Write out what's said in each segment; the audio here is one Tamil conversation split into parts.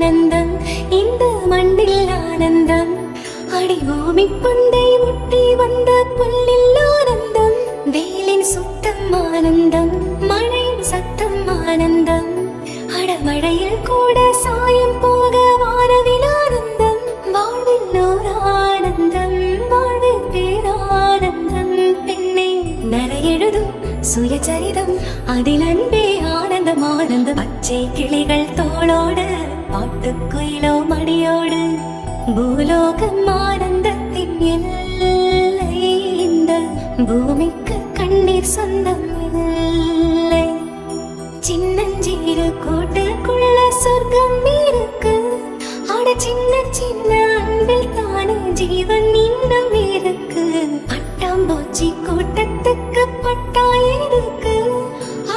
ஆனந்தம் இந்த மண்ணில் ஆனந்தம். அடிபூமி பந்தை முட்டி வந்த புல்லில் ஆனந்தம். வேலின் சுத்தம் ஆனந்தம் மழையின் சத்தம் ஆனந்தம். அடமழையில் கூட சாயம் போக வானவில் ஆனந்தம். வாழ்வில் ஓர் ஆனந்தம் வாழ்வில் பேரானந்தம். பெண்ணே நரையெழுதும் சுயச்சரிதம் அதில் அன்பே ஆனந்தம் ஆனந்தம். பச்சை கிளிகள் தோளோட பாட்டுக்குயிலோ மடியோடு பூலோகம் ஆனந்தத்தின் எல்லை. இந்த பூமிக்கு கண்ணீர் சொந்தம் இல்லை. சின்னஞ்சீரு கோட்டுக்குள்ள சொர்க்கம் இருக்கு. அட சின்ன சின்ன அன்பில் தானே ஜீவன் இன்னும் இருக்கு. பட்டாம்பூச்சி கூட்டத்துக்கு பட்டா இருக்கு.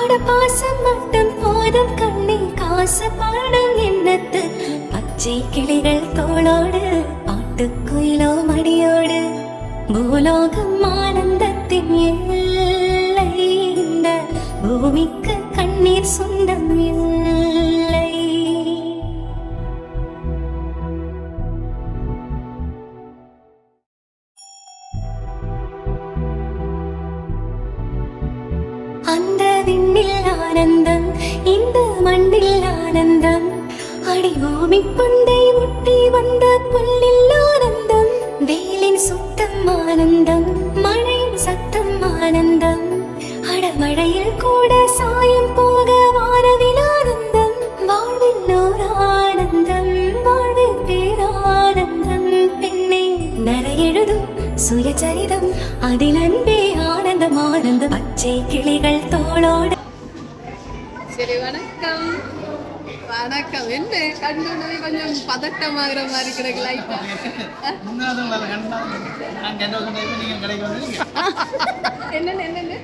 அட பாசம் மட்டும் போதும் கண்ணே காசு பாடம் என்னத்து பச்சை கிளிகள் தோளோடு ஆட்டுக்குயிலோ மடியோடு. பூலோகம் ஆனந்தத்தின் எல்லை இந்த பூமிக்கு கண்ணீர் சொந்தம் இல்லை. அந்த விண்ணில் ஆனந்தம் இந்த மண்ணில் ஆனந்தம். அடிபூமி பந்தை ஒட்டி வந்த புல்லில் ஆனந்தம். வேலின் சுத்தம் ஆனந்தம். மழையின் சத்தம் ஆனந்தம். அடமழையில் கூட சாயம் போக வானவில் ஆனந்தம். வாழ்வில் ஓர் ஆனந்தம். வாழ்வில் பேரானந்தம் பெண்ணே நரையெழுதும் சுயச்சரிதம் அதில் அன்பே ஆனந்தம் ஆனந்தம். பச்சை கிளிகள் தோளோடு. சரி வணக்கம். வணக்கம். என்ன? கண்டுனது கொஞ்சம் பதட்டமாகிற மாதிரி கிடக்கு லைட்டா. என்னன்னு என்னன்னு.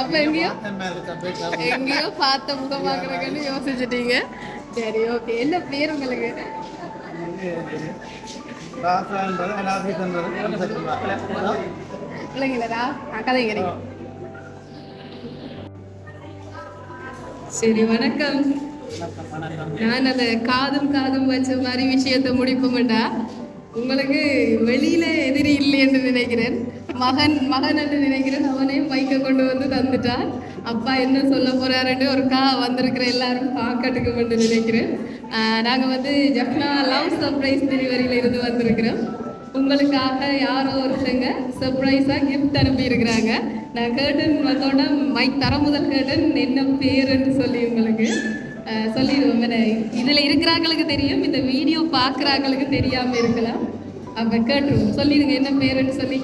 அப்ப எங்கேயோ? எங்கேயோ பார்த்த முகமாக்குறதுன்னு யோசிச்சுட்டீங்க. சரி ஓகே. என்ன பேர் உங்களுக்கு? ராசான்றது, ராசின்றது, சரி வணக்கம். நான் அந்த காதும் காதும் வச்ச மாதிரி விஷயத்தை முடிப்போம்டா உங்களுக்கு வெளியில எதிரி இல்லை என்று நினைக்கிறேன். மகன் மகன் என்று நினைக்கிறேன். அவனே மைக்க கொண்டு வந்து தந்துட்டான் அப்பா என்ன சொல்ல போறாருன்னு ஒரு கா வந்திருக்கிற எல்லாரும் பார்க்கட்டுக்கு என்று நினைக்கிறேன். நாங்கள் வந்து ஜப்னா லவ் சர்ப்ரைஸ் டெலிவரியில இருந்து வந்திருக்கிறோம். உங்களுக்காக யாரோ ஒருத்தங்க சர்ப்ரைஸாக கிஃப்ட் அனுப்பியிருக்கிறாங்க. நான் கேர்டன் வந்தோடனே மைக் தர முதல் கேட்டன் என்ன பேருன்னு சொல்லி உங்களுக்கு சொல்லிடுவோம். இதில் இருக்கிறாங்களுக்கு தெரியும் இந்த வீடியோ பார்க்குறாங்களுக்கு தெரியாமல் இருக்கலாம். அப்போ கேட்டுருவோம். சொல்லிடுங்க என்ன பேருன்னு சொல்லி.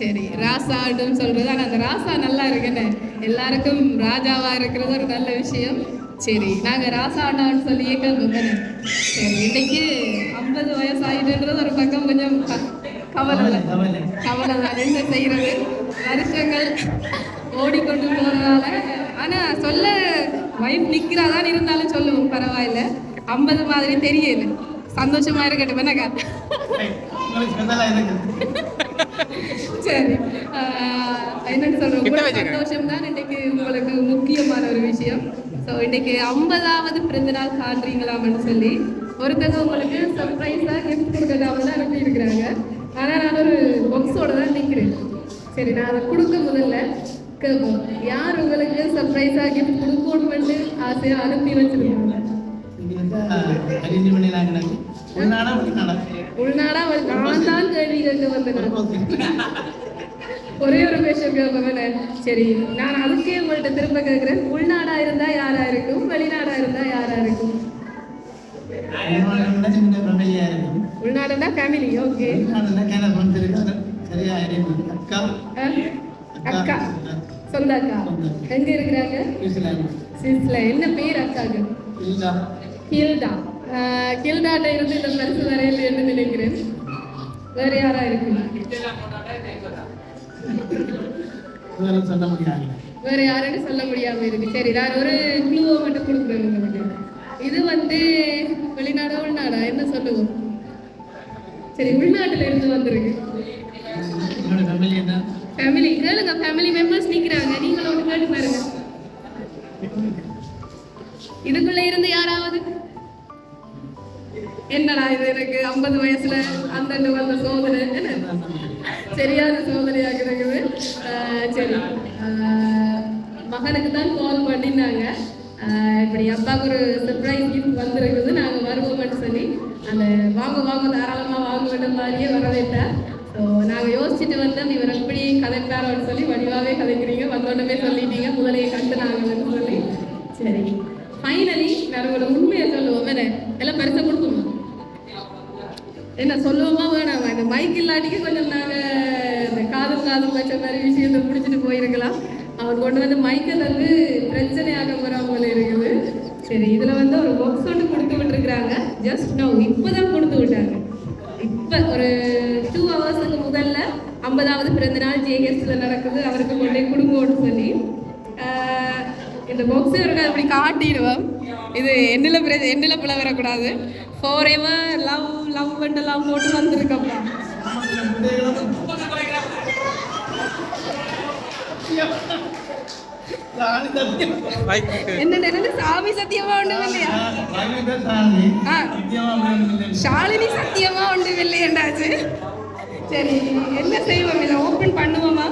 சரி ராசான்னு சொல்றது. ஆனால் அந்த ராசா நல்லா இருக்குன்னு எல்லாருக்கும் ராஜாவா இருக்கிறது ஒரு நல்ல விஷயம். சரி நாங்கள் ராசா அண்ணான்னு சொல்லி கேட்கணும் சரி இன்னைக்கு ஐம்பது வயசு ஒரு பக்கம் கொஞ்சம் கவலை கவலை, தான் என்ன செய்யறது வருஷங்கள் ஓடிக்கொண்டு போறதால ஆனா சொல்ல வைஃப் நிக்கிறாதான் இருந்தாலும் சொல்லுவோம். பரவாயில்ல. ஐம்பது மாதிரி தெரியல. சந்தோஷமா இருக்கட்டும். என்னக்கா. சரி. சொல்றோம் உங்களுக்கு சந்தோஷம் தான் இன்னைக்கு உங்களுக்கு முக்கியமான ஒரு விஷயம். ஸோ இன்னைக்கு ஐம்பதாவது பிறந்த நாள் காண்றீங்களாம்னு சொல்லி ஒருத்தங்க உங்களுக்கு சர்ப்ரைஸாக கிஃப்ட் கொடுக்கறாம தான் அனுப்பி இருக்கிறாங்க ஆனால் நான் ஒரு பாக்ஸோட தான் நிற்கிறேன் சரி நான் அதை கொடுக்க முதல்ல கேட்போம். யார் உங்களுக்கு சர்ப்ரைஸாக கிஃப்ட் கொடுக்கணும்னு ஆசையாக அனுப்பி வச்சிருக்காங்க? வந்து, உள்நாடா நான் தான் கேள்வி கேட்க வந்தேன். ஒரே ஒரு கொஸ்டின் கேட்பேன் சரி நான் அதுக்கே உங்கள்கிட்ட திரும்ப கேட்குறேன். உள்நாடா இருந்தா யாரா இருக்கும்? வெளிநாடா இருந்தா யாரா இருக்கும். உள்நாடுனா ஃபேமிலி ஓகே சரியா அக்கா? அக்கா சொந்த. அக்கா எங்க இருக்கிறாங்க? சிஸ்ல என்ன பேர் அக்காக்கு ஹில்டா. ஹில்டாட்ட இருந்து இந்த பரிசு வரையில்லைன்னு நினைக்கிறேன்? வேற யாரா இருக்கு? வேற சொல்ல முடியாது. வேற யாருன்னு சொல்ல முடியாம இருக்கு. சரி நான் ஒரு க்ளூவை மட்டும் கொடுக்குறேன் இது வந்து வெளிநாடா உள்நாடா? என்ன சொல்லுவோம்? சரி உள்நாட்டுல இருந்து வந்திருக்கு. ஃபேமிலி கேளுங்க ஃபேமிலி மெம்பர்ஸ் நிக்கிறாங்க. நீங்களும் ஒன்று கேட்டு பாருங்க. இதுக்குள்ள இருந்து யாராவது? என்னடா இது எனக்கு ஐம்பது வயசுல அந்தண்டு வந்த சோதனை? சரியான சோதனையாக இருக்குது சரி. மகனுக்கு தான் கால் பண்ணினாங்க இப்படி அப்பாவுக்கு ஒரு சர்ப்ரைஸ் கிஃப்ட் வந்திருக்குது. நாங்கள் வருவோம்னு சொல்லி அந்த வாங்க வாங்க தாராளமாக வாங்க வேண்டும் மாதிரியே வரவேற்றார். ஸோ நாங்கள் யோசிச்சுட்டு வந்தோம் இவர் எப்படி கதைப்பாரோன்னு சொல்லி வடிவாகவே கதைக்கிறீங்க வந்தோடனே சொல்லிட்டீங்க முதலையை கண்டு நாங்கள்னு சொல்லி. சரி. ஃபைனலி நான் உண்மையை சொல்லுவோம். என்ன எல்லாம் பெருசாக கொடுப்போமா? என்ன சொல்லுவோமா வேணாம்? இந்த மைக் இல்லாட்டிக்கு கொஞ்சம் நாங்கள் இந்த காதல் காதல் வச்ச மாதிரி விஷயத்தை முடிச்சுட்டு போயிருக்கலாம். அவர் கொண்டு வந்து மைக்கல் வந்து பிரச்சனையாக போகிறவங்கள இருக்குது. சரி இதில் வந்து ஒரு பாக்ஸ் ஒன்று கொடுத்து விட்டுருக்குறாங்க. ஜஸ்ட் நோ இப்போ தான் கொடுத்து விட்டாங்க. இப்போ ஒரு டூ ஹவர்ஸுக்கு முதல்ல ஐம்பதாவது பிறந்த நாள் ஜேஎஸ்டில் நடக்குது. அவருக்கு கொண்டே குடும்பம்னு சொல்லி. இந்த பாக்ஸ் இருக்கு அப்படி காட்டிடுவோம். இது எண்ணில் பிற எண்ணில் பிள்ளை வரக்கூடாது. ஃபோர் எவர் லவ் லவ் பண்ணலாம் போட்டு வந்திருக்கப்பா. சாணி சத்தியம். என்ன என்ன சாமி சத்தியமா இல்லையா ஒண்ணும் இல்லை. ஷாலினி சத்தியமா ஒன்றும் இல்லையண்டாச்சு சரி என்ன செய்வோம்? இதை ஓப்பன் பண்ணுவோமா?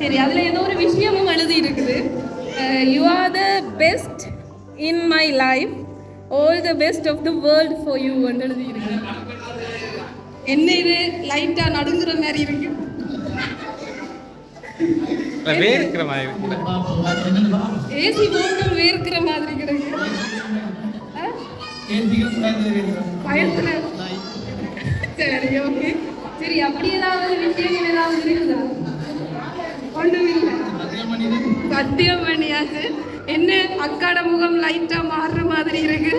சரி அதில் ஏதோ ஒரு விஷயமும் எழுதி இருக்குது you are the best in my life all the best of the world for you வந்து எழுதி இருக்கு என்ன இது? லைட்டாக நடுங்குற மாதிரி இருக்கு. வேர்க்கிற மாதிரி ஏசி போட்டும் வேர்க்கிற மாதிரி கிடைக்கு. பயத்துல. சரி ஓகே சரி அப்படி ஏதாவது விஷயங்கள் ஏதாவது இருக்குதா? ஒன்றும் இல்லை. சத்தியம் பண்ணியாச்சு. என்ன? அக்காட முகம் லைட்டா மாறுற மாதிரி இருக்கு.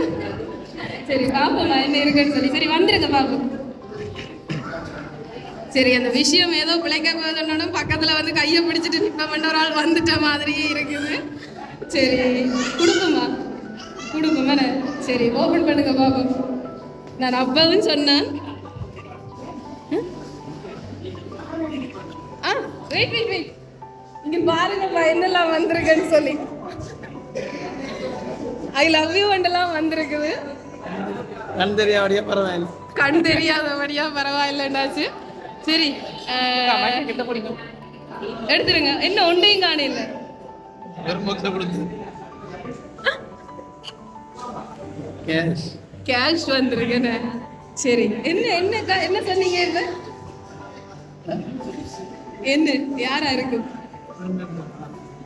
சரி பாப்போம் என்ன இருக்குன்னு சொல்லி. சரி வந்துருங்க பாப்போம். சரி அந்த விஷயம் ஏதோ பிழைக்க போதுன்னு பக்கத்துல வந்து கையை பிடிச்சிட்டு நிற்ப ஒரு ஆள் வந்துட்ட மாதிரியே இருக்குது. சரி கொடுக்கும்? வேணே சரி ஓபன் பண்ணுங்க பாப்போம் நான் அப்பவும் சொன்னேன். ஆ வெயிட் வெயிட் வெயிட் இங்க பாருங்கப்பா என்னெல்லாம் வந்திருக்குன்னு சொல்லி. ஐ லவ் யூ எல்லாம் வந்திருக்குது. கண் தெரியாமடியே பரவாயில்ல. கண் தெரியாதபடியா பரவாயில்லண்டாச்சு சரி எடுத்துருங்க. என்ன ஒன்றையும் காணையில் கேஷ் கேஷ் வந்திருக்குன்னு. சரி என்ன என்ன என்ன சொன்னீங்க இப்ப என்ன யாரா இருக்கும்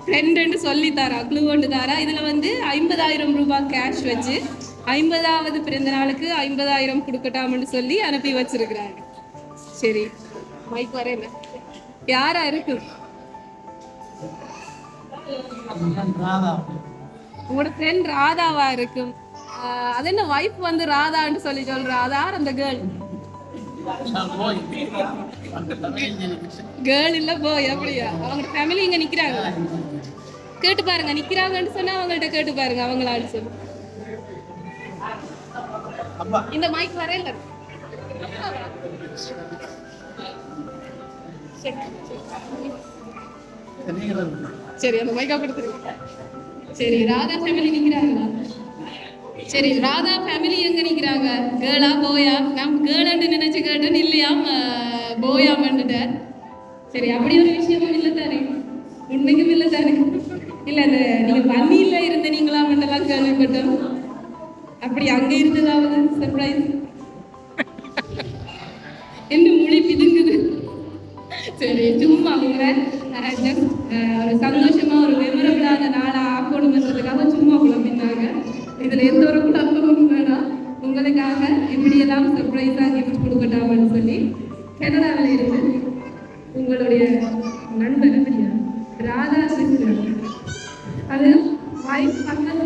ஃப்ரெண்டுன்னு சொல்லி தாரா க்ளூ ஒன்று தாரா. இதில் வந்து ஐம்பதாயிரம் ரூபாய் கேஷ் வச்சு ஐம்பதாவது பிறந்த நாளுக்கு ஐம்பதாயிரம் கொடுக்கட்டாம்னு சொல்லி அனுப்பி வச்சிருக்கிறாங்க. சரி. மைக் வரேன் யாரா இருக்கும் ராதா உங்களோட ஃப்ரெண்ட் ராதாவா இருக்கும் அது என்ன வைஃப் வந்து ராதான்னு சொல்லி சொல்றா அதார் அந்த கேர்ள் இருக்கு. கேர்ள் இல்ல போய் அப்படியா அவங்க ஃபேமிலி இங்க நிக்கிறாங்க கேட்டு பாருங்க நிக்கிறாங்கன்னு சொன்னா அவங்கள்ட்ட கேட்டு பாருங்க அவங்களான்னு சொல்லி இந்த மைக் நீங்க சரி அந்த மைக்கா கொடுத்துருங்க சரி ராதா ஃபேமிலி நிக்கிறாங்களா சரி ராதா ஃபேமிலி எங்க நிக்கிறாங்க? கேர்ளா போயா நான் கேர்ளான்னு நினைச்சு கேட்டேன் இல்லையா போயா வந்துட்டார் சரி அப்படி ஒரு விஷயமும் இல்லை தானே உண்மைக்கும் இல்லை தானே இல்லை இந்த நீங்க பன்னியில் இருந்த நீங்களா மட்டும் கேள்விப்பட்டோம். அப்படி அங்க இருந்ததாவது சர்ப்ரைஸ் என்ன மொழி பிதுங்குது? சரி சும்மா உங்களை ஒரு சந்தோஷமா ஒரு மெமரபிளான நாளா ஆக்கணுன்றதுக்காக சும்மா குழம்பினாங்க இதுல எந்த ஒரு குழப்பமும் வேணாம். உங்களுக்காக இப்படியெல்லாம் சர்ப்ரைஸா கிஃப்ட் கொடுக்கட்டாமன்னு சொல்லி கனடாவில் இருந்து உங்களுடைய நண்பர் ராதா கிருஷ்ணன் அது வாய்ஸ் பக்கத்தில்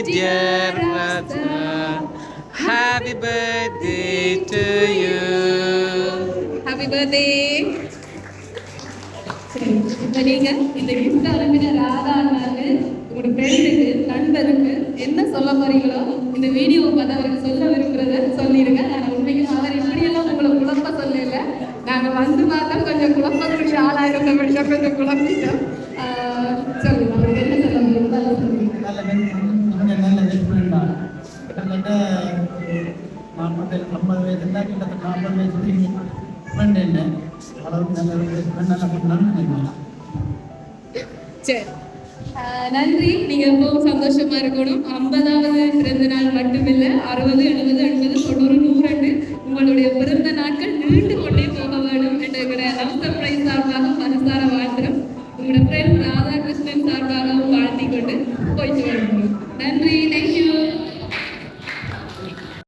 birthday, dear Radha. Happy birthday to you. Happy birthday. இப்போ நீங்க இந்த gift அனுப்பின ராதா உங்களோட ஃப்ரெண்டுக்கு நண்பருக்கு என்ன சொல்ல போறீங்களோ இந்த வீடியோவை பார்த்து அவருக்கு சொல்ல விரும்புறத சொல்லிடுங்க நான் உண்மைக்கு அவர் இப்படியெல்லாம் உங்களை குழப்ப சொல்லல நாங்கள் வந்து பார்த்தா கொஞ்சம் குழப்பக்கூடிய ஆளா இருந்தபடியா கொஞ்சம் குழப்பிட்டோம் ഉണ്ടാക്കിയിട്ടുണ്ട് നാളെ ഫ്രണ്ടിൻ്റെ அளவுக்கு நல்ல நல்லா நல்லா சரி நன்றி. நீங்க எப்பவும் சந்தோஷமா இருக்கணும். ஐம்பதாவது பிறந்த நாள் மட்டுமில்லை அறுபது எழுபது எண்பது தொண்ணூறு நூறுன்னு உங்களுடைய பிறந்த நாட்கள் நீண்டு கொண்டே போக வேண்டும் என்ற சர்ப்ரைஸ் சார்பாக மனசார